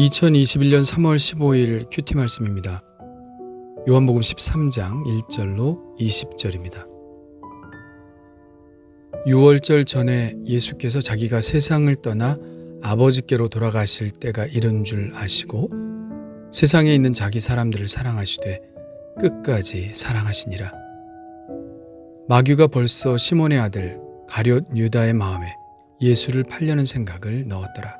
2021년 3월 15일 큐티 말씀입니다. 요한복음 13장 1절로 20절입니다. 6월절 전에 예수께서 자기가 세상을 떠나 아버지께로 돌아가실 때가 이른 줄 아시고 세상에 있는 자기 사람들을 사랑하시되 끝까지 사랑하시니라. 마귀가 벌써 시몬의 아들 가룟 유다의 마음에 예수를 팔려는 생각을 넣었더라.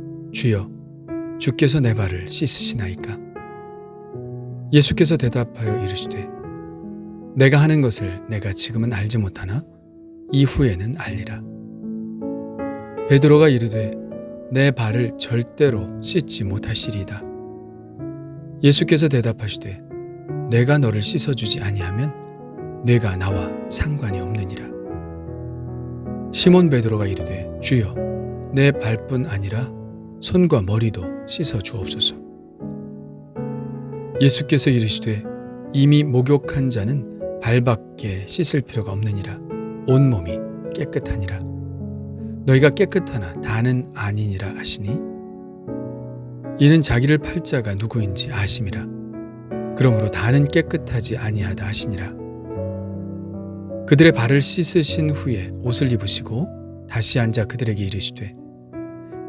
주여 주께서 내 발을 씻으시나이까? 예수께서 대답하여 이르시되 내가 하는 것을 내가 지금은 알지 못하나? 이후에는 알리라. 베드로가 이르되 내 발을 절대로 씻지 못하시리이다. 예수께서 대답하시되 내가 너를 씻어주지 아니하면 내가 나와 상관이 없느니라. 시몬 베드로가 이르되 주여 내 발뿐 아니라 손과 머리도 씻어 주옵소서. 예수께서 이르시되 이미 목욕한 자는 발밖에 씻을 필요가 없느니라. 온 몸이 깨끗하니라. 너희가 깨끗하나 다는 아니니라 하시니 이는 자기를 팔 자가 누구인지 아심이라. 그러므로 다는 깨끗하지 아니하다 하시니라. 그들의 발을 씻으신 후에 옷을 입으시고 다시 앉아 그들에게 이르시되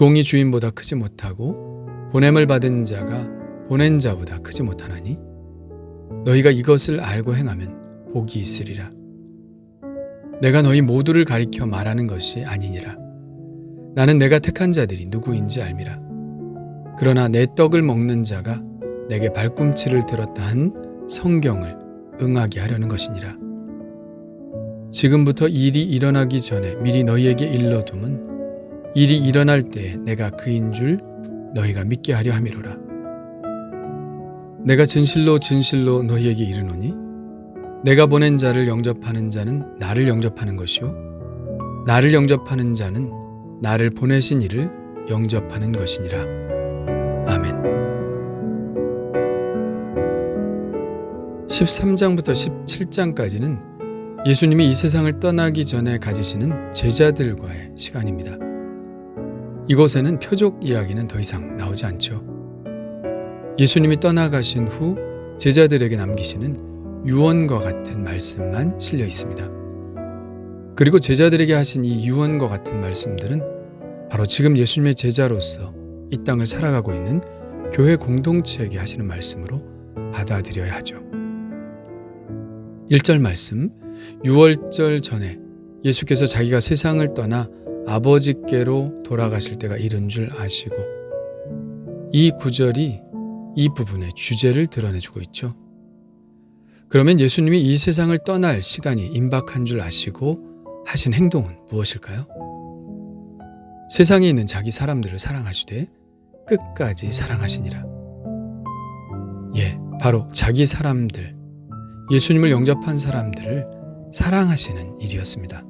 종이 주인보다 크지 못하고 보냄을 받은 자가 보낸 자보다 크지 못하나니 너희가 이것을 알고 행하면 복이 있으리라. 내가 너희 모두를 가리켜 말하는 것이 아니니라. 나는 내가 택한 자들이 누구인지 알미라. 그러나 내 떡을 먹는 자가 내게 발꿈치를 들었다 한 성경을 응하게 하려는 것이니라. 지금부터 일이 일어나기 전에 미리 너희에게 일러둠은 일이 일어날 때 내가 그인 줄 너희가 믿게 하려 함이로라. 내가 진실로 진실로 너희에게 이르노니 내가 보낸 자를 영접하는 자는 나를 영접하는 것이요 나를 영접하는 자는 나를 보내신 이를 영접하는 것이니라. 아멘. 13장부터 17장까지는 예수님이 이 세상을 떠나기 전에 가지시는 제자들과의 시간입니다. 이곳에는 표적 이야기는 더 이상 나오지 않죠. 예수님이 떠나가신 후 제자들에게 남기시는 유언과 같은 말씀만 실려 있습니다. 그리고 제자들에게 하신 이 유언과 같은 말씀들은 바로 지금 예수님의 제자로서 이 땅을 살아가고 있는 교회 공동체에게 하시는 말씀으로 받아들여야 하죠. 1절 말씀, 6월절 전에 예수께서 자기가 세상을 떠나 아버지께로 돌아가실 때가 이른 줄 아시고 이 구절이 이 부분의 주제를 드러내주고 있죠. 그러면 예수님이 이 세상을 떠날 시간이 임박한 줄 아시고 하신 행동은 무엇일까요? 세상에 있는 자기 사람들을 사랑하시되 끝까지 사랑하시니라. 예, 바로 자기 사람들, 예수님을 영접한 사람들을 사랑하시는 일이었습니다.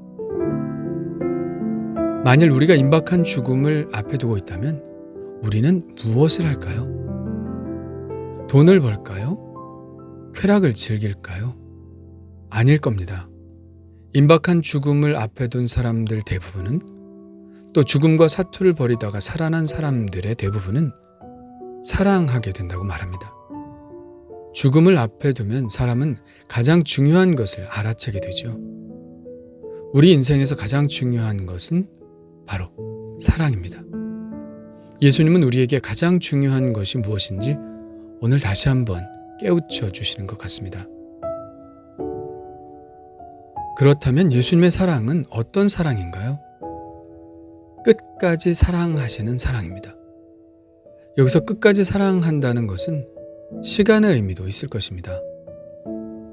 만일 우리가 임박한 죽음을 앞에 두고 있다면 우리는 무엇을 할까요? 돈을 벌까요? 쾌락을 즐길까요? 아닐 겁니다. 임박한 죽음을 앞에 둔 사람들 대부분은 또 죽음과 사투를 벌이다가 살아난 사람들의 대부분은 사랑하게 된다고 말합니다. 죽음을 앞에 두면 사람은 가장 중요한 것을 알아채게 되죠. 우리 인생에서 가장 중요한 것은 바로 사랑입니다. 예수님은 우리에게 가장 중요한 것이 무엇인지 오늘 다시 한번 깨우쳐 주시는 것 같습니다. 그렇다면 예수님의 사랑은 어떤 사랑인가요? 끝까지 사랑하시는 사랑입니다. 여기서 끝까지 사랑한다는 것은 시간의 의미도 있을 것입니다.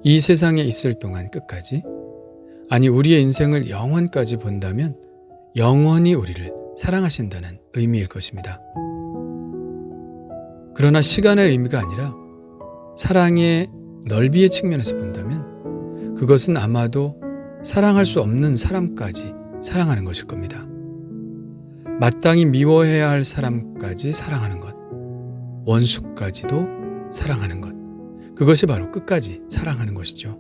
이 세상에 있을 동안 끝까지, 아니 우리의 인생을 영원까지 본다면 영원히 우리를 사랑하신다는 의미일 것입니다. 그러나 시간의 의미가 아니라 사랑의 넓이의 측면에서 본다면 그것은 아마도 사랑할 수 없는 사람까지 사랑하는 것일 겁니다. 마땅히 미워해야 할 사람까지 사랑하는 것, 원수까지도 사랑하는 것, 그것이 바로 끝까지 사랑하는 것이죠.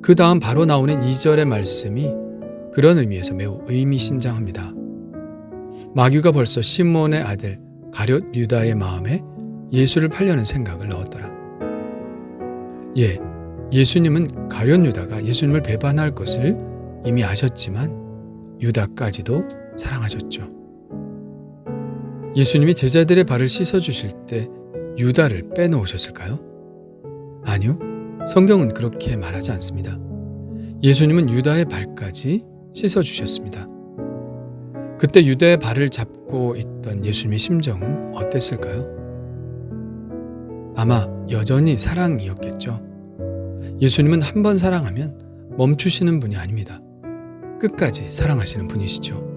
그 다음 바로 나오는 2절의 말씀이 그런 의미에서 매우 의미심장합니다. 마귀가 벌써 시몬의 아들 가룟 유다의 마음에 예수를 팔려는 생각을 넣었더라. 예, 예수님은 가룟 유다가 예수님을 배반할 것을 이미 아셨지만 유다까지도 사랑하셨죠. 예수님이 제자들의 발을 씻어 주실 때 유다를 빼놓으셨을까요? 아니요. 성경은 그렇게 말하지 않습니다. 예수님은 유다의 발까지 씻어 주셨습니다. 그때 유다의 발을 잡고 있던 예수님의 심정은 어땠을까요? 아마 여전히 사랑이었겠죠. 예수님은 한 번 사랑하면 멈추시는 분이 아닙니다. 끝까지 사랑하시는 분이시죠.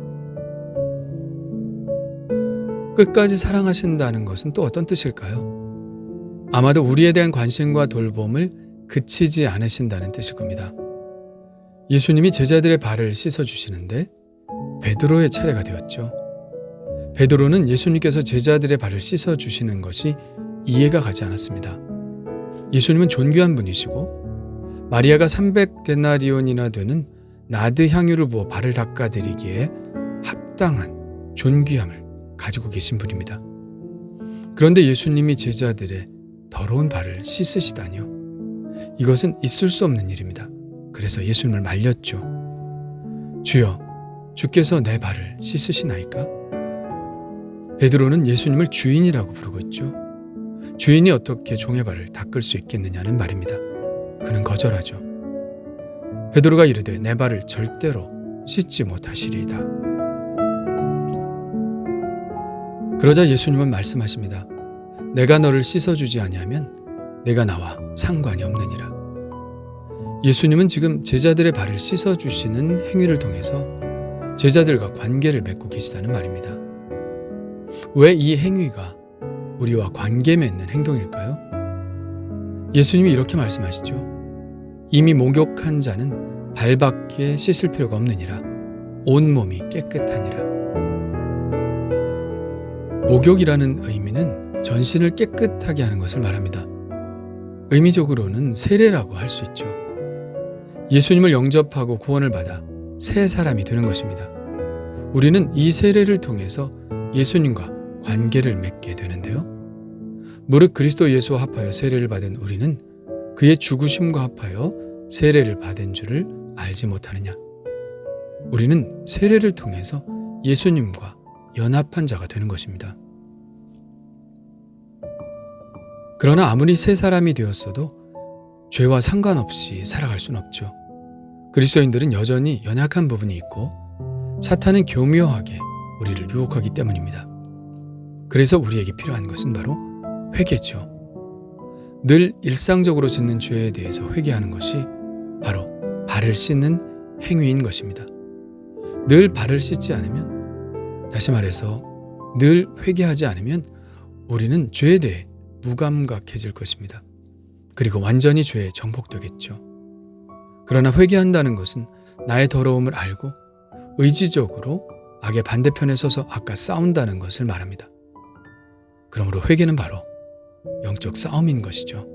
끝까지 사랑하신다는 것은 또 어떤 뜻일까요? 아마도 우리에 대한 관심과 돌봄을 그치지 않으신다는 뜻일 겁니다. 예수님이 제자들의 발을 씻어 주시는데 베드로의 차례가 되었죠. 베드로는 예수님께서 제자들의 발을 씻어 주시는 것이 이해가 가지 않았습니다. 예수님은 존귀한 분이시고 마리아가 300데나리온이나 되는 나드 향유를 부어 발을 닦아 드리기에 합당한 존귀함을 가지고 계신 분입니다. 그런데 예수님이 제자들의 더러운 발을 씻으시다니요. 이것은 있을 수 없는 일입니다. 그래서 예수님을 말렸죠. 주여, 주께서 내 발을 씻으시나이까? 베드로는 예수님을 주인이라고 부르고 있죠. 주인이 어떻게 종의 발을 닦을 수 있겠느냐는 말입니다. 그는 거절하죠. 베드로가 이르되 내 발을 절대로 씻지 못하시리이다. 그러자 예수님은 말씀하십니다. 내가 너를 씻어주지 아니하면 내가 나와 상관이 없느니라. 예수님은 지금 제자들의 발을 씻어주시는 행위를 통해서 제자들과 관계를 맺고 계시다는 말입니다. 왜 이 행위가 우리와 관계 맺는 행동일까요? 예수님이 이렇게 말씀하시죠. 이미 목욕한 자는 발밖에 씻을 필요가 없느니라. 온몸이 깨끗하니라. 목욕이라는 의미는 전신을 깨끗하게 하는 것을 말합니다. 의미적으로는 세례라고 할 수 있죠. 예수님을 영접하고 구원을 받아 새 사람이 되는 것입니다. 우리는 이 세례를 통해서 예수님과 관계를 맺게 되는데요. 무릇 그리스도 예수와 합하여 세례를 받은 우리는 그의 죽으심과 합하여 세례를 받은 줄을 알지 못하느냐. 우리는 세례를 통해서 예수님과 연합한 자가 되는 것입니다. 그러나 아무리 새 사람이 되었어도 죄와 상관없이 살아갈 수는 없죠. 그리스도인들은 여전히 연약한 부분이 있고 사탄은 교묘하게 우리를 유혹하기 때문입니다. 그래서 우리에게 필요한 것은 바로 회개죠. 늘 일상적으로 짓는 죄에 대해서 회개하는 것이 바로 발을 씻는 행위인 것입니다. 늘 발을 씻지 않으면, 다시 말해서 늘 회개하지 않으면 우리는 죄에 대해 무감각해질 것입니다. 그리고 완전히 죄에 정복되겠죠. 그러나 회개한다는 것은 나의 더러움을 알고 의지적으로 악의 반대편에 서서 아까 싸운다는 것을 말합니다. 그러므로 회개는 바로 영적 싸움인 것이죠.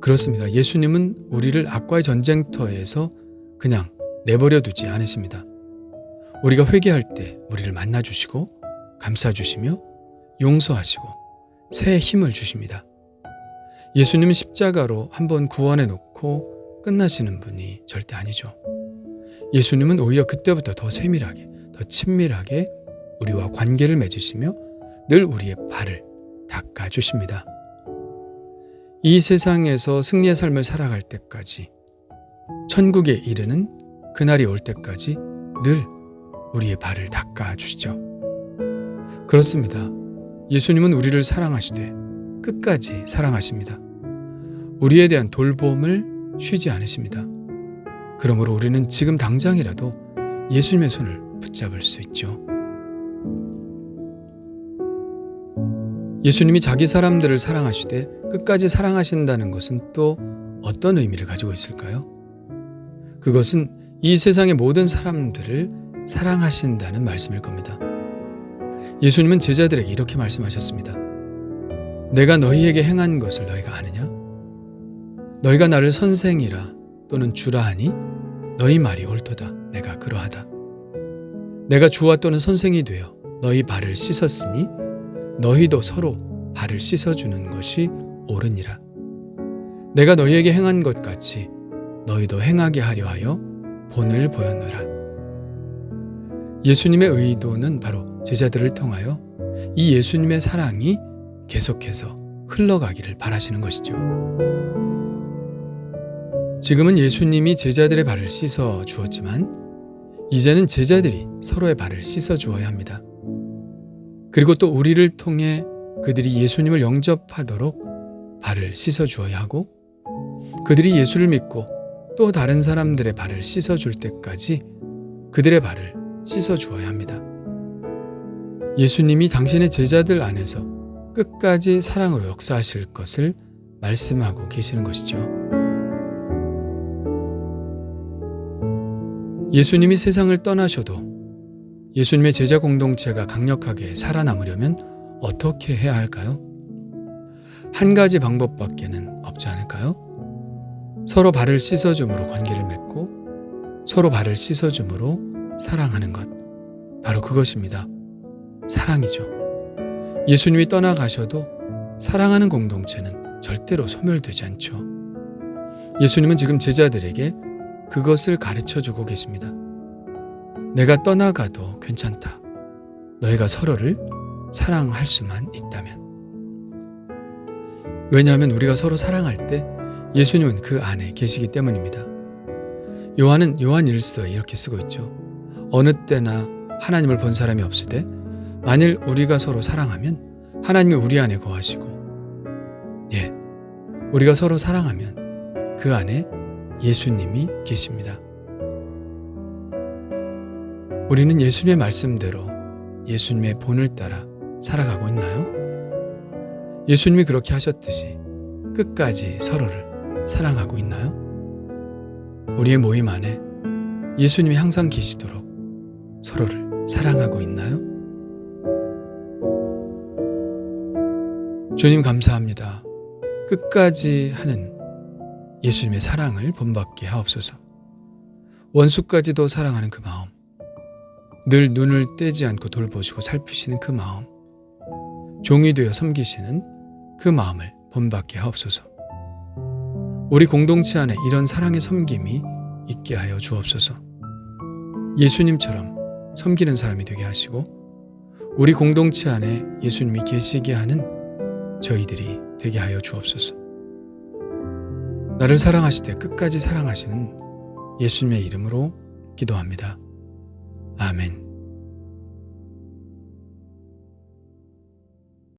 그렇습니다. 예수님은 우리를 악과의 전쟁터에서 그냥 내버려 두지 않으십니다. 우리가 회개할 때 우리를 만나 주시고 감싸 주시며 용서하시고 새 힘을 주십니다. 예수님은 십자가로 한번 구원해 놓고 끝나시는 분이 절대 아니죠. 예수님은 오히려 그때부터 더 세밀하게, 더 친밀하게 우리와 관계를 맺으시며 늘 우리의 발을 닦아 주십니다. 이 세상에서 승리의 삶을 살아갈 때까지 천국에 이르는 그날이 올 때까지 늘 우리의 발을 닦아 주시죠. 그렇습니다. 예수님은 우리를 사랑하시되 끝까지 사랑하십니다. 우리에 대한 돌봄을 쉬지 않으십니다. 그러므로 우리는 지금 당장이라도 예수님의 손을 붙잡을 수 있죠. 예수님이 자기 사람들을 사랑하시되 끝까지 사랑하신다는 것은 또 어떤 의미를 가지고 있을까요? 그것은 이 세상의 모든 사람들을 사랑하신다는 말씀일 겁니다. 예수님은 제자들에게 이렇게 말씀하셨습니다. 내가 너희에게 행한 것을 너희가 아느냐? 너희가 나를 선생이라 또는 주라 하니 너희 말이 옳도다. 내가 그러하다. 내가 주와 또는 선생이 되어 너희 발을 씻었으니 너희도 서로 발을 씻어주는 것이 옳으니라. 내가 너희에게 행한 것 같이 너희도 행하게 하려 하여 본을 보였노라. 예수님의 의도는 바로 제자들을 통하여 이 예수님의 사랑이 계속해서 흘러가기를 바라시는 것이죠. 지금은 예수님이 제자들의 발을 씻어 주었지만 이제는 제자들이 서로의 발을 씻어 주어야 합니다. 그리고 또 우리를 통해 그들이 예수님을 영접하도록 발을 씻어 주어야 하고 그들이 예수를 믿고 또 다른 사람들의 발을 씻어 줄 때까지 그들의 발을 씻어 주어야 합니다. 예수님이 당신의 제자들 안에서 끝까지 사랑으로 역사하실 것을 말씀하고 계시는 것이죠. 예수님이 세상을 떠나셔도 예수님의 제자 공동체가 강력하게 살아남으려면 어떻게 해야 할까요? 한 가지 방법밖에는 없지 않을까요? 서로 발을 씻어줌으로 관계를 맺고 서로 발을 씻어줌으로 사랑하는 것. 바로 그것입니다. 사랑이죠. 예수님이 떠나가셔도 사랑하는 공동체는 절대로 소멸되지 않죠. 예수님은 지금 제자들에게 그것을 가르쳐 주고 계십니다. 내가 떠나가도 괜찮다. 너희가 서로를 사랑할 수만 있다면. 왜냐하면 우리가 서로 사랑할 때 예수님은 그 안에 계시기 때문입니다. 요한은 요한 일서에 이렇게 쓰고 있죠. 어느 때나 하나님을 본 사람이 없으되 만일 우리가 서로 사랑하면 하나님이 우리 안에 거하시고 예. 우리가 서로 사랑하면 그 안에 예수님이 계십니다. 우리는 예수님의 말씀대로 예수님의 본을 따라 살아가고 있나요? 예수님이 그렇게 하셨듯이 끝까지 서로를 사랑하고 있나요? 우리의 모임 안에 예수님이 항상 계시도록 서로를 사랑하고 있나요? 주님 감사합니다. 끝까지 하는 예수님의 사랑을 본받게 하옵소서. 원수까지도 사랑하는 그 마음, 늘 눈을 떼지 않고 돌보시고 살피시는 그 마음, 종이 되어 섬기시는 그 마음을 본받게 하옵소서. 우리 공동체 안에 이런 사랑의 섬김이 있게 하여 주옵소서. 예수님처럼 섬기는 사람이 되게 하시고, 우리 공동체 안에 예수님이 계시게 하는 저희들이 되게 하여 주옵소서. 나를 사랑하시되 끝까지 사랑하시는 예수님의 이름으로 기도합니다. 아멘.